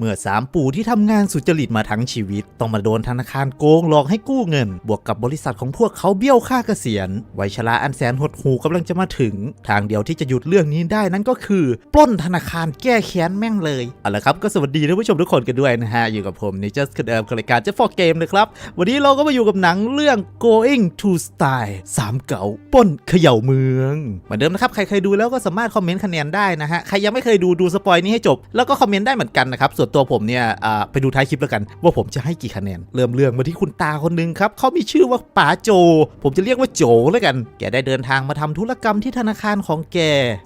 เมื่อสามปู่ที่ทำงานสุจริตมาทั้งชีวิต ต้องมาโดนธนาคารโกงหลอกให้กู้เงิน บวกกับบริษัทของพวกเขาเบี้ยวค่าเกษียณวัยชราอันแสนหดหูกำลังจะมาถึง ทางเดียวที่จะหยุดเรื่องนี้ได้นั่นก็คือปล้นธนาคารแก้แค้นแม่งเลยเอาละครับก็สวัสดีท่านผู้ชมทุกคนกันด้วยนะฮะอยู่กับผมน Just ค d เดิมกับรายการ Just for Game นะครับวันนี้เราก็มาอยู่กับหนังเรื่อง Going to Style สามเก๋าปล้นเขย่าเมือง เหมือนเดิมนะครับใครเคยดูแล้วก็สามารถคอมเมนต์คะแนนได้นะฮะใครยังไม่เคยดูดูสปอยนี้ให้จบแล้วก็คอมเมนต์ได้เหมือนกันนะครับส่วนตัวผมเนี่ยไปดูท้ายคลิปแล้วกัน ว่าผมจะให้กี่คะแนน เริ่มเรื่องมาที่คุณตาคนหนึงครับเขามีชื่อว่าป๋าโจ ผมจะเรียกว่าโจแล้วกัน แกได้เดินทางมาทำธุรกรรมที่ธนาคารของแก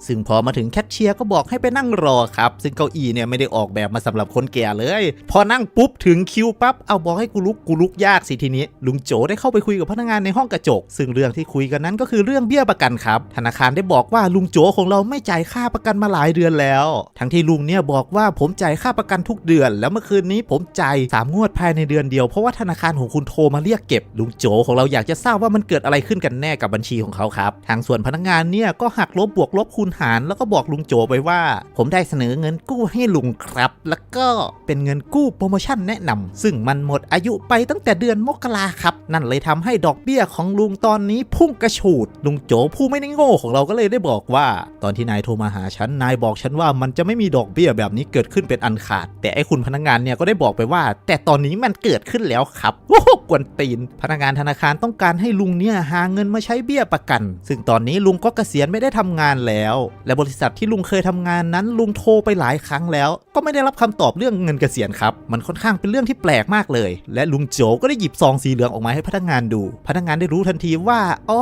ซึ่งพอมาถึงแคชเชียร์ก็บอกให้ไปนั่งรอครับ ซึ่งเก้าอี้เนี่ยไม่ได้ออกแบบมาสำหรับคนแก่เลย พอนั่งปุ๊บถึงคิวปั๊บเอาบอกให้กูลุกกูลุกยากสิทีนี้ ลุงโจได้เข้าไปคุยกับพนักงานในห้องกระจก ซึ่งเรื่องที่คุยกันนั้นก็คือเรื่องเบี้ยประกันครับ ธนาคารได้บอกว่าลุงโจของเราไม่จ่ายค่าประกันมาหลายเดือนแล้ว ทั้งที่ลุงเนี่ยบอกว่าผมจ่ายค่าประกันทุกเดือน แล้วเมื่อคืนนี้ผมจ่ายสามงวดภายในเดือนเดียว เพราะว่าธนาคารของคุณโทรมาเรียกเก็บลุงโจของเราอยากจะทราบว่ามันเกิดอะไรขึ้นกันแน่กับบัญชีของเขาครับ ทางส่วนพนักงานเนี่ยก็หักลบบวกลบคูณหารแล้วก็บอกลุงโจไปว่า ผมได้เสนอเงินกู้ให้ลุงครับ แล้วก็เป็นเงินกู้โปรโมชั่นแนะนำซึ่งมันหมดอายุไปตั้งแต่เดือนมกราครับ นั่นเลยทำให้ดอกเบี้ยของลุงตอนนี้พุ่งกระฉูดลุงโจผู้ไม่ได้โง่ของเราก็เลยได้บอกว่า ตอนที่นายโทรมาหาฉันนายบอกฉันว่ามันจะไม่มีดอกเบี้ยแบบนี้เกิดขึ้นเป็นอันขาดแต่ไอ้คุณพนักงานเนี่ยก็ได้บอกไปว่า แต่ตอนนี้มันเกิดขึ้นแล้วครับโอ้โหกวนตีน พนักงานธนาคารต้องการให้ลุงเนี่ยหาเงินมาใช้เบี้ยประกัน ซึ่งตอนนี้ลุงก็เกษียณไม่ได้ทำงานแล้ว และบริษัทที่ลุงเคยทำงานนั้น ลุงโทรไปหลายครั้งแล้ว ก็ไม่ได้รับคำตอบเรื่องเงินเกษียณครับ มันค่อนข้างเป็นเรื่องที่แปลกมากเลย และลุงโจก็ได้หยิบซองสีเหลืองออกมาให้พนักงานดู พนักงานได้รู้ทันทีว่าอ๋อ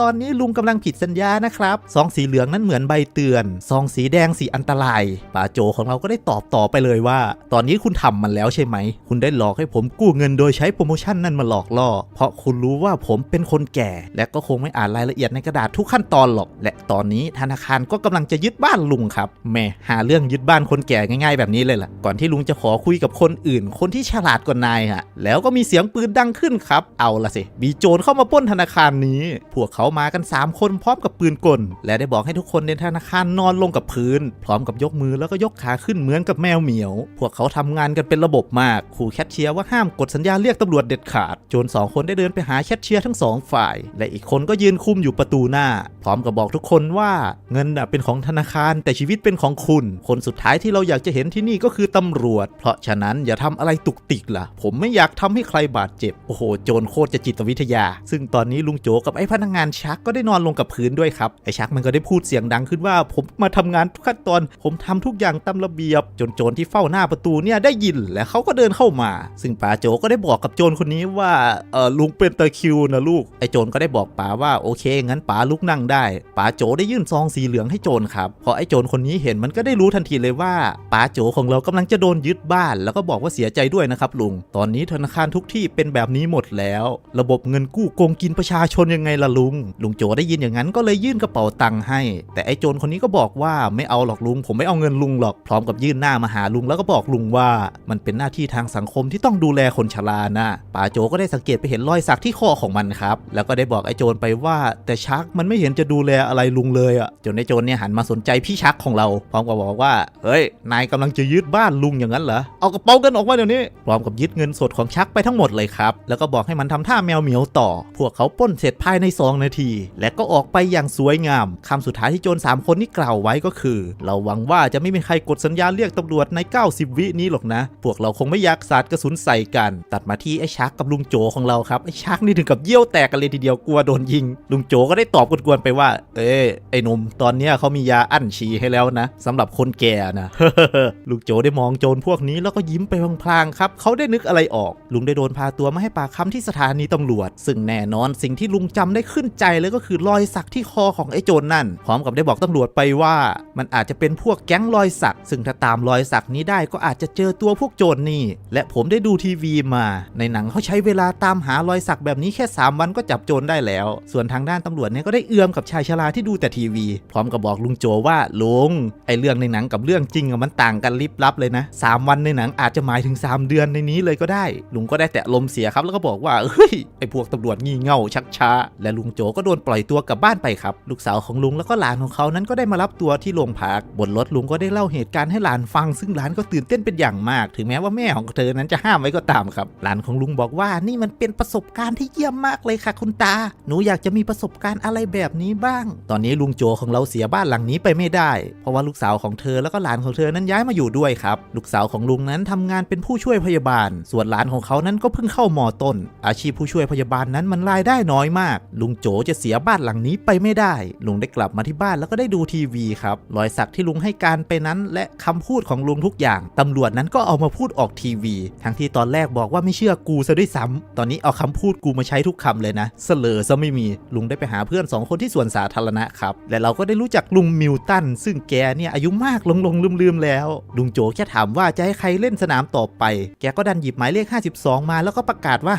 ตอนนี้ลุงกำลังผิดสัญญานะครับซองสีเหลืองนั้นเหมือนใบเตือนซองสีแดงสีอันตรายป้าโจของเราก็ได้ตอบต่อไปเลยว่าตอนนี้คุณทำมันแล้วใช่ไหม คุณได้หลอกให้ผมกู้เงินโดยใช้โปรโมชั่นนั่นมาหลอกล่อ เพราะคุณรู้ว่าผมเป็นคนแก่ และก็คงไม่อ่านรายละเอียดในกระดาษทุกขั้นตอนหรอก และตอนนี้ธนาคารก็กำลังจะยึดบ้านลุงครับแม่หาเรื่องยึดบ้านคนแก่ง่าย ๆ แบบนี้เลยล่ะ ก่อนที่ลุงจะขอคุยกับคนอื่น คนที่ฉลาดกว่านายฮะแล้วก็มีเสียงปืนดังขึ้นครับ เอาละสิมีโจรเข้ามาป้นธนาคารนี้ พวกเขามากัน 3 คนพร้อมกับปืนกล และได้บอกให้ทุกคนในธนาคารนอนลงกับพื้น พร้อมกับยกมือแล้วก็ยกขาขึ้นเหมือนกับแมวเหมียวพวกเขาทำงานกันเป็นระบบมากขู่แคชเชียร์ว่าห้ามกดสัญญาเรียกตำรวจเด็ดขาดจรสองคนได้เดินไปหาแคชเชียร์ทั้งสองฝ่าย และอีกคนก็ยืนคุมอยู่ประตูหน้า พร้อมกับบอกทุกคนว่าเงินเป็นของธนาคารแต่ชีวิตเป็นของคุณ คนสุดท้ายที่เราอยากจะเห็นที่นี่ก็คือตำรวจ เพราะฉะนั้นอย่าทำอะไรตุกติกล่ะ ผมไม่อยากทำให้ใครบาดเจ็บ โอ้โห โจรโคตรจะจิตวิทยา ซึ่งตอนนี้ลุงโจกับไอ้พนักงานชักก็ได้นอนลงกับพื้นด้วยครับไอ้ชักมันก็ได้พูดเสียงดังขึ้นว่า ผมมาทำงานทุกขั้นตอน ผมทำทุกอย่างตามระเบียบ จนโจรที่เฝ้าหน้าประตูเนี่ยได้ยินและเขาก็เดินเข้ามา ซึ่งป๋าโจก็ได้บอกกับโจรคนนี้ว่าเออลุงเป็นตะคิวนะลูกไอ้โจรก็ได้บอกป๋าว่าโอเค งั้นป๋าลุกนั่งได้ป๋าโจได้ยื่นซองสีเหลืองให้โจรครับพอไอ้โจรคนนี้เห็นมันก็ได้รู้ทันทีเลยว่าป๋าโจของเรากำลังจะโดนยึดบ้าน แล้วก็บอกว่าเสียใจด้วยนะครับลุงตอนนี้ธนาคารทุกที่เป็นแบบนี้หมดแล้ว ระบบเงินกู้โกงกินประชาชนยังไงล่ะลุง ลุงโจได้ยินอย่างนั้นก็เลยยื่นกระเป๋าตังค์ให้ แต่ไอ้โจรคนนี้ก็บอกว่าไม่เอาหรอกลุง ผมไม่เอาเงินลุงหรอกพร้อมกับยื่นหน้ามาหาลุงแล้วก็บอกลุงว่ามันเป็นหน้าที่ทางสังคมที่ต้องดูแลคนชรานะป๋าโจก็ได้สังเกตไปเห็นรอยสักที่คอของมันครับ แล้วก็ได้บอกไอ้โจรไปว่า แต่ชักมันไม่เห็นจะดูแลอะไรลุงเลยอะ่ะจนไอ้โจรเนี่ยหันมาสนใจพี่ชักของเราพร้อมกับบอกว่าเฮ้ยนายกำลังจะยึดบ้านลุงอย่างนั้นเหรอเอากระเป๋ากันออกมาเดี๋ยวนี้พร้อมกับยึดเงินสดของชักไปทั้งหมดเลยครับแล้วก็บอกให้มันทำท่าแมวเหมียวต่อ พวกเขาป้นเสร็จภายใน 2 นาที และก็ออกไปอย่างสวยงามคำสุดท้ายที่โจรสามคนนี้กล่าวไว้ก็คือ เราหวังว่าจะไม่มีใครกดสัญญาณเรียกตำรวจใน90 วินี้หรอกนะ พวกเราคงไม่อยากสาดกระสุนใส่กัน ตัดมาที่ไอ้ชักกับลุงโจของเราครับ ไอ้ชักนี่ถึงกับเยี่ยวแตกกันเลยทีเดียวกลัวโดนยิง ลุงโจก็ได้ตอบกวนๆไปว่า เอ้ไอ้หนุ่มตอนเนี้ยเขามียาอั้นฉี่ให้แล้วนะสำหรับคนแก่นะลุงโจได้มองโจรพวกนี้แล้วก็ยิ้มไปพลางๆครับเขาได้นึกอะไรออก ลุงได้โดนพาตัวมาให้ปากคำที่สถานีตำรวจ ซึ่งแน่นอนสิ่งที่ลุงจำได้ขึ้นใจเลยก็คือรอยสักที่คอของไอ้โจรนั่นพร้อมกับได้บอกตำรวจไปว่า มันอาจจะเป็นพวกแก๊งรอยสัก ซึ่งถ้าตามรอยสักนี้ได้ก็อาจจะเจอตัวพวกโจรนี่ และผมได้ดูทีวีมา ในหนังเขาใช้เวลาตามหารอยสักแบบนี้แค่ 3 วันก็จับโจรได้แล้ว ส่วนทางด้านตำรวจเนี่ยก็ได้เอื้อมกับชายชราที่ดูแต่ทีวี พร้อมกับบอกลุงโจว่าลุงไอเรื่องในหนังกับเรื่องจริงมันต่างกันลิบลับเลยนะ 3 วันในหนังอาจจะหมายถึง 3 เดือนในนี้เลยก็ได้ ลุงก็ได้แต่ลมเสียครับแล้วก็บอกว่าเฮ้ยไอพวกตำรวจงี่เง่าชักช้า และลุงโจก็โดนปล่อยตัวกลับบ้านไปครับ ลูกสาวของลุงแล้วก็หลานของเขานั้นก็ได้มารับตัวที่โรงพักบนรถลุงก็ได้เล่าเหตุการณ์ให้หลานฟัง ซึ่งหลานก็ตื่นเต้นเป็นอย่างมาก ถึงแม้ว่าแม่ของเธอนั้นจะห้ามไว้ก็ตามครับ หลานของลุงบอกว่านี่มันเป็นประสบการณ์ที่เยี่ยมมากเลยค่ะ คุณตา หนูอยากจะมีประสบการณ์อะไรแบบนี้บ้าง ตอนนี้ลุงโจของเราเสียบ้านหลังนี้ไปไม่ได้ เพราะว่าลูกสาวของเธอแล้วก็หลานของเธอนั้นย้ายมาอยู่ด้วยครับ ลูกสาวของลุงนั้นทำงานเป็นผู้ช่วยพยาบาล ส่วนหลานของเขานั้นก็เพิ่งเข้ามอต้น อาชีพผู้ช่วยพยาบาลนั้นมันรายได้น้อยมาก ลุงโจจะเสียบ้านหลังนี้ไปไม่ได้ ลุงได้กลับมาที่บ้านแล้วก็ได้ดูทีวีครับ รอยสักที่ลุงให้การไปนั้นและคำพูดของลุงทุกอย่างตำรวจนั้นก็เอามาพูดออกทีวี ทั้งที่ตอนแรกบอกว่าไม่เชื่อกูซะด้วยซ้ำตอนนี้เอาคำพูดกูมาใช้ทุกคำเลยนะเสลอซะไม่มีลุงได้ไปหาเพื่อนสองคนที่สวนสาธารณะครับและเราก็ได้รู้จักลุงมิวตันซึ่งแกเนี่ยอายุมากลงลงลืมลืมๆแล้ว ลุงโจแค่ถามว่าจะให้ใครเล่นสนามต่อไป แกก็ดันหยิบหมายเลข 52 มาแล้วก็ประกาศว่า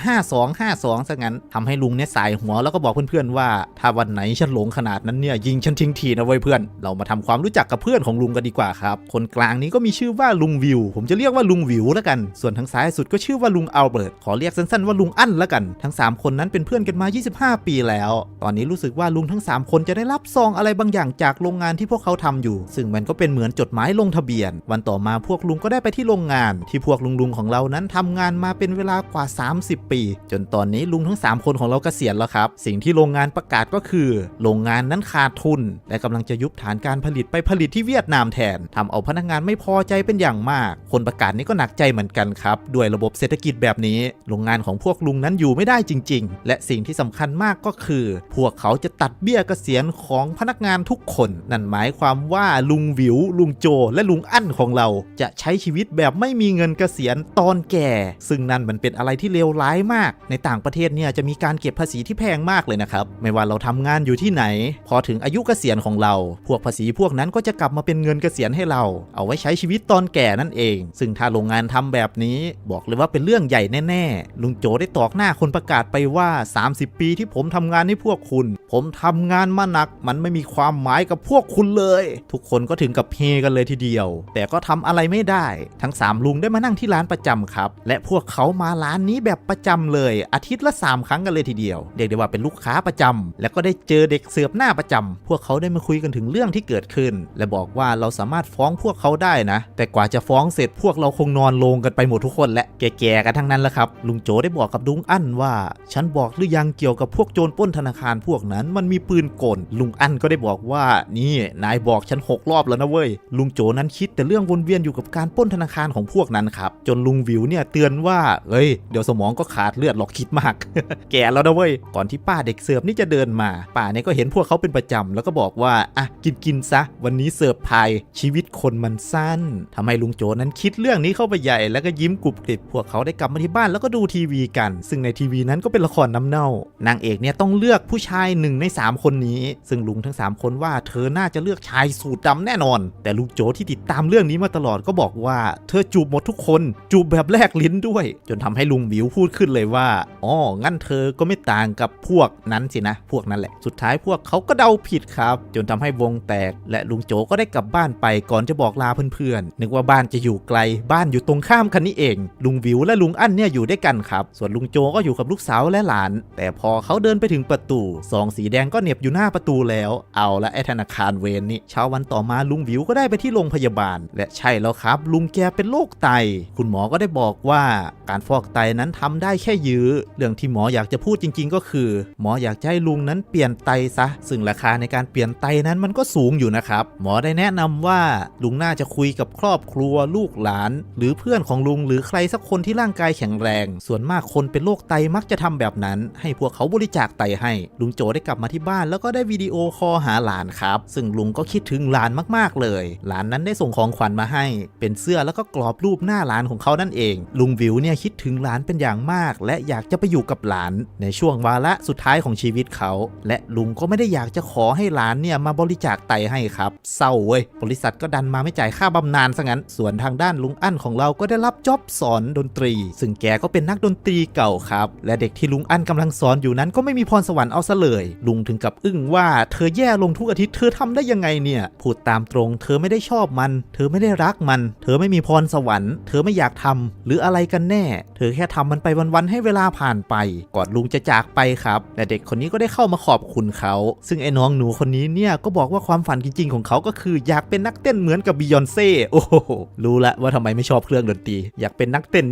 5252ซะงั้นทำให้ลุงเนี่ยสายหัวแล้วก็บอกเพื่อนๆว่า ถ้าวันไหนฉันหลงขนาดนั้นเนี่ยยิงฉันทิ้งทีนะเว้ยเพื่อน เรามาทำความรู้จักกับเพื่อนของลุงกันดีกว่าครับ คนกลางนี้ก็มีชื่อว่าลุงวิว ผมจะเรียกว่าลุงวิวแล้วกัน ส่วนทางซ้ายสุดก็ชื่อว่าลุงอัลเบิร์ตขอเรียกสั้นๆว่าลุงอั้นแล้วกัน ทั้ง 3 คนนั้นเป็นเพื่อนกันมา 25 ปีแล้ว ตอนนี้รู้สึกว่าลุงทั้ง 3 คนจะได้รับซองอะไรบางอย่างจากโรงงานที่พวกเขาทำอยู่ ซึ่งมันก็เป็นเหมือนจดหมายลงทะเบียน วันต่อมาพวกลุงก็ได้ไปที่โรงงาน ที่พวกลุงๆของเรานั้นทำงานมาเป็นเวลากว่า 30 ปี จนตอนนี้ลุงทั้ง 3 คนของเรากเกษียณแล้วครับ สิ่งที่โรงงานประกาศก็คือ โรงงานนั้นขาดทุน และกำลังจะยุบฐานการผลิตไปผลิตที่เวียดนามแทนทำเอาพนักงานไม่พอใจเป็นอย่างมาก คนประกาศนี้ก็หนักใจเหมือนกันครับ ด้วยระบบเศรษฐกิจแบบนี้ โรงงานของพวกลุงนั้นอยู่ไม่ได้จริง ๆ และสิ่งที่สำคัญมากก็คือ พวกเขาจะตัดเบี้ยเกษียณของพนักงานทุกคน นั่นหมายความว่าลุงวิว ลุงโจ และลุงอั้นของเรา จะใช้ชีวิตแบบไม่มีเงินเกษียณตอนแก่ ซึ่งนั่นมันเป็นอะไรที่เลวร้ายมาก ในต่างประเทศเนี่ยจะมีการเก็บภาษีที่แพงมากเลยนะครับ ไม่ว่าเราทำงานอยู่ที่ไหน พอถึงอายุเกษียณของเรา พวกภาษีพวกนั้นก็จะกลับมาเป็นเงินเกษียณให้เรา เอาไว้ใช้ชีวิตตอนแก่นั่นเอง ซึ่งถ้าโรงงานทำแบบนี้ บอกเลยว่าเป็นเรื่องใหญ่แน่ๆ ลุงโจได้ตอกหน้าคนประกาศไปว่า 30 ปีที่ผมทำงานให้พวกคุณ ผมทำงานมาหนัก มันไม่มีความหมายกับพวกคุณเลย ทุกคนก็ถึงกับเฮกันเลยทีเดียว แต่ก็ทำอะไรไม่ได้ ทั้ง 3 ลุงได้มานั่งที่ร้านประจำครับ และพวกเขามาร้านนี้แบบประจำเลย อาทิตย์ละ 3 ครั้งกันเลยทีเดียว เรียกได้ว่าเป็นลูกค้าประจำแล้วก็ได้เจอเด็กเสิร์ฟหน้าประจำพวกเขาได้มาคุยกันถึงเรื่องที่เกิดขึ้น และบอกว่าเราสามารถฟ้องพวกเขาได้นะ แต่กว่าจะฟ้องเสร็จพวกเราคงนอนลงกันไปหมดทุกคนและแก่ๆกันทั้งนั้นแหละครับ ลุงโจได้บอกกับลุงอั้นว่า ฉันบอกหรือยังเกี่ยวกับพวกโจรปล้นธนาคารพวกนั้นมันมีปืนกล ลุงอั้นก็ได้บอกว่า นี่นายบอกฉันหกรอบแล้วนะเว้ย ลุงโจนั้นคิดแต่เรื่องวนเวียนอยู่กับการปล้นธนาคารของพวกนั้นครับ จนลุงวิวเนี่ยเตือนว่าเอ้ยเดี๋ยวสมองก็ขาดเลือดหรอกคิดมาก แก่แล้วนะเว้ย ก่อนที่ป้าเด็กเสิร์ฟนี่จะเดินมาป้าเนี่ยก็เห็นพวกเขาเป็นประจำแล้วก็บอกว่าอะกินกินซะ วันนี้เสิร์ฟพายชีวิตคนมันสั้นทำให้ลุงโจนั้นคิดเรื่องนี้เข้าไปใหญ่แล้วก็ยิ้มกรุบกริบพวกเขาได้กลับมาที่บ้านแล้วก็ดูทีวีกัน ซึ่งในทีวีนั้นก็เป็นละครน้ำเน่านางเอกเนี่ยต้องเลือกผู้ชายหนึ่งใน 3 คนนี้ ซึ่งลุงทั้ง 3 คนว่าเธอน่าจะเลือกชายสูทดำแน่นอน แต่ลุงโจที่ติดตามเรื่องนี้มาตลอดก็บอกว่า เธอจูบหมดทุกคนจูบแบบแลกลิ้นด้วย จนทำให้ลุงบิวพูดขึ้นเลยว่าอ๋องั้นเธอก็ไม่ต่างกับพวกนั้นสินะ พวกนั้นแหละ สุดท้ายพวกเขาก็เดาผิดครับ จนทำให้วงแตก และลุงโจก็ได้กลับบ้านไปก่อนจะบอกลาเพื่อนๆนึกว่าบ้านจะอยู่ไกล บ้านอยู่ตรงข้ามกันนี่เอง ลุงวิวและลุงอั้นเนี่ยอยู่ด้วยกันครับ ส่วนลุงโจก็อยู่กับลูกสาวและหลาน แต่พอเขาเดินไปถึงประตูซองสีแดงก็เหน็บอยู่หน้าประตูแล้ว เอาละไอธนาคารเวนนี่เช้าวันต่อมาลุงวิวก็ได้ไปที่โรงพยาบาล และใช่แล้วครับ ลุงแกเป็นโรคไต คุณหมอก็ได้บอกว่าการฟอกไตนั้นทำได้แค่ยื้อ เรื่องที่หมออยากจะพูดจริง ๆ ก็คือ หมออยากจะให้ลุงนั้นเปลี่ยนไตซะ ซึ่งราคาในการเปลี่ยนไตนั้นมันก็สูงอยู่นะครับ หมอได้แนะนำว่าลุงน่าจะคุยกับครอบครัวลูกหลาน หรือเพื่อนของลุงหรือใครสักคนที่ร่างกายแข็งแรง ส่วนมากคนเป็นโรคไตมักจะทำแบบนั้น ให้พวกเขาบริจาคไตให้ ลุงโจได้กลับมาที่บ้านแล้วก็ได้วิดีโอคอลหาหลานครับ ซึ่งลุงก็คิดถึงหลานมากๆเลย หลานนั้นได้ส่งของขวัญมาให้ เป็นเสื้อแล้วก็กรอบรูปหน้าหลานของเขานั่นเอง ลุงวิวเนี่ยคิดถึงหลานเป็นอย่างมาก และอยากจะไปอยู่กับหลาน ในช่วงวาระสุดท้ายของชีวิตเขา และลุงก็ไม่ได้อยากจะขอให้หลานเนี่ยมาบริจาคไตให้ครับ เศร้าเว้ย บริษัทก็ดันมาไม่จ่ายค่าบำนาญซะงั้นส่วนทางด้านลุงอั้นของเราก็ได้รับจ็อบสอนดนตรี ซึ่งแกก็เป็นนักดนตรีเก่าครับ และเด็กที่ลุงอั้นกำลังสอนอยู่นั้นก็ไม่มีพรสวรรค์เอาซะเลย ลุงถึงกับอึ้งว่าเธอแย่ลงทุกอาทิตย์เธอทำได้ยังไงเนี่ยพูดตามตรง เธอไม่ได้ชอบมัน เธอไม่ได้รักมัน เธอไม่มีพรสวรรค์ เธอไม่อยากทำหรืออะไรกันแน่ เธอแค่ทำมันไปวันๆให้เวลาผ่านไป ก่อนลุงจะจากไปครับและเด็กคนนี้ก็ได้เข้ามาขอบคุณเขา ซึ่งไอ้น้องหนูคนนี้เนี่ยก็บอกว่าความฝันจริงๆของเขาก็คืออยากเป็นนักเต้นเหมือนกับบิยอนเซ่โอ้โหรู้ละว่าทำไมไม่ชอบเครื่องดนตรี อยากเป็นนักเต้น